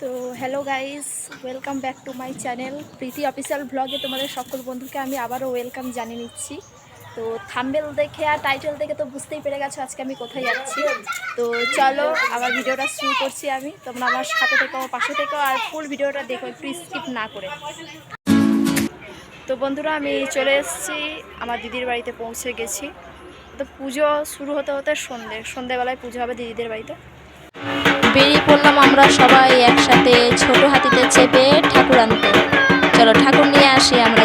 তো hello guys welcome back to my channel Preeti official ব্লগে তোমাদের সকল বন্ধুকে আমি আবারও ওয়েলকাম জানিয়ে নিচ্ছি। তো থাম্বেল দেখে আর টাইটেল দেখে তো বুঝতেই পেরে গেছো আজকে আমি কোথায় যাচ্ছি। তো চলো আমার ভিডিওটা শুরু করছি আমি। তোমরা আমার সাথে থেকো পাশে থেকো আর ফুল ভিডিওটা দেখো, একটু স্কিপ না করে। তো বন্ধুরা আমি চলে এসেছি, আমার দিদির বাড়িতে পৌঁছে গেছি। তো পুজো শুরু হতে হতে সন্ধে, সন্ধেবেলায় পুজো হবে দিদিদের বাড়িতে। বেরিয়ে পড়লাম আমরা সবাই একসাথে ছোট হাতিতে চেপে ঠাকুর আনতে। চলো ঠাকুর নিয়ে আসি আমরা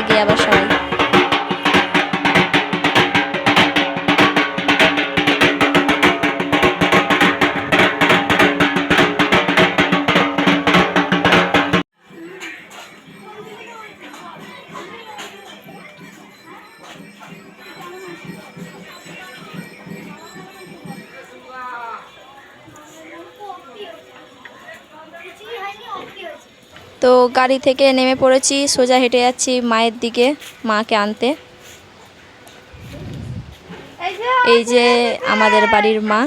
তো গাড়ি থেকে নেমে পড়েছি সোজা হেঁটে যাচ্ছি মায়ের দিকে মাকে আনতে। এই যে আমাদের বাড়ির মা।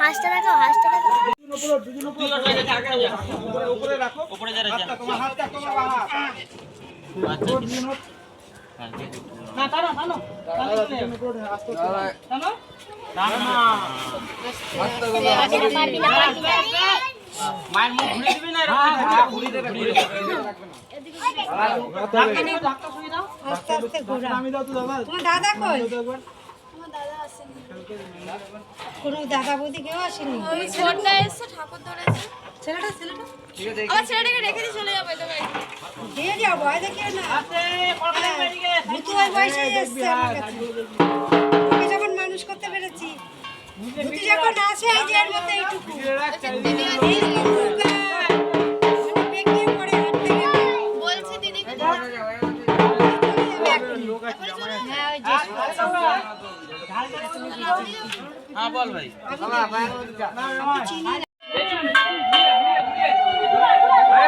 হাঁসটা না না দাদা কই কোনো দাদা বৌদি কেউ আসেনি ছেলেটা ছেলেটা দিয়ে যাও ভয় দেখিও না। ভূতু ওই বয়সে এসছে আমার কাছে। আসে এই যে এর মধ্যে এইটুকু। হ্যাঁ, ওই যে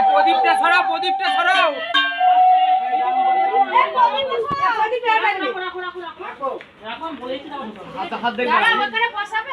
প্রদীপটা সরাও প্রদীপটা সরাও। হাত দেখবে এখানে বসাবে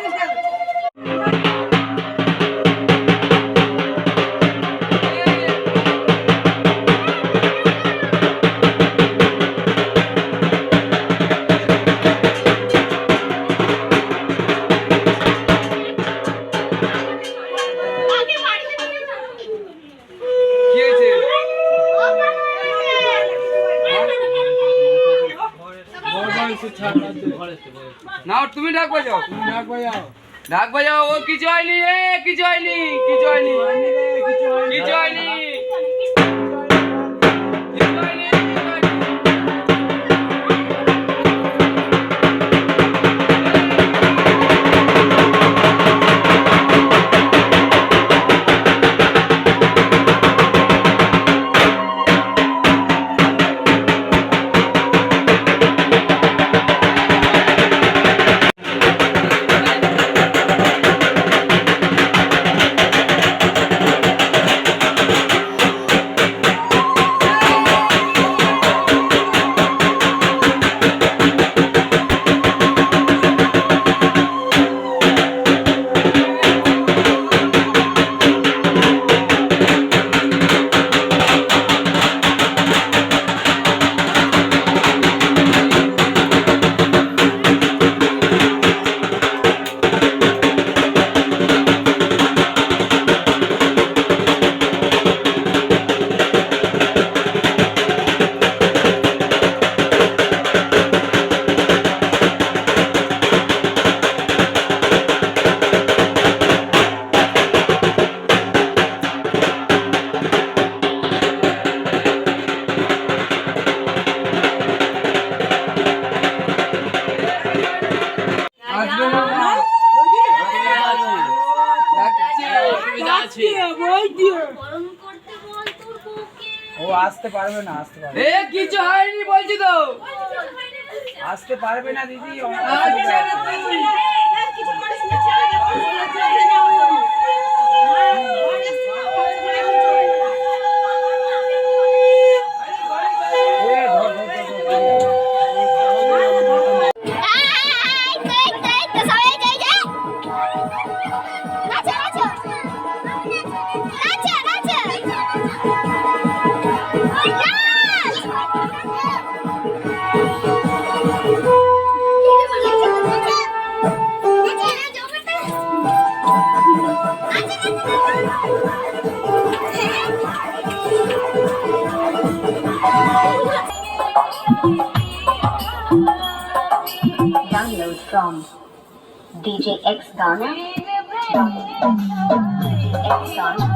নাও তুমি ডাক বাজাও। তুমি ডাক বাজাও। ডাক বাজাও ও কিছু হয়নি রে কিছু হয়নি কিছু হয়নি। কিছু হয়নি। আছে। ও আসতে পারবে না আসতে পারবে এ কিছু হয়নি বলছি তো। আসতে পারবে না দিদি DJ X Garner. X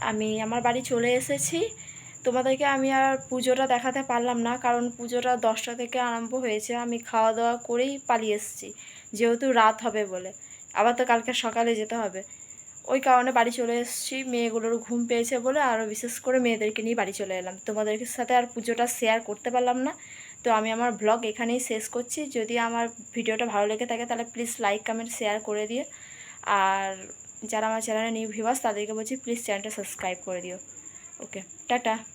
আমি আমার বাড়ি চলে এসেছি। তোমাদেরকে আমি আর পুজোটা দেখাতে পারলাম না, কারণ পুজোটা দশটা থেকে আরম্ভ হয়েছে। আমি খাওয়া দাওয়া করেই পালিয়ে এসেছি, যেহেতু রাত হবে বলে। আবার তো কালকে সকালে যেতে হবে। ওই কারণে বাড়ি চলে এসেছি। মেয়েগুলোর ঘুম পেয়েছে বলে আরও বিশেষ করে মেয়েদেরকে নিয়ে বাড়ি চলে এলাম। তোমাদের সাথে আর পুজোটা শেয়ার করতে পারলাম না। তো আমি আমার ব্লগ এখানেই শেষ করছি। যদি আমার ভিডিওটা ভালো লেগে থাকে তাহলে প্লিজ লাইক কমেন্ট শেয়ার করে দিয়ে আর যারা আমার চ্যানেলে নিউ ভিউয়ার্স তাদেরকে বলছি প্লিজ চ্যানেলটা সাবস্ক্রাইব করে দিও। Okay tata.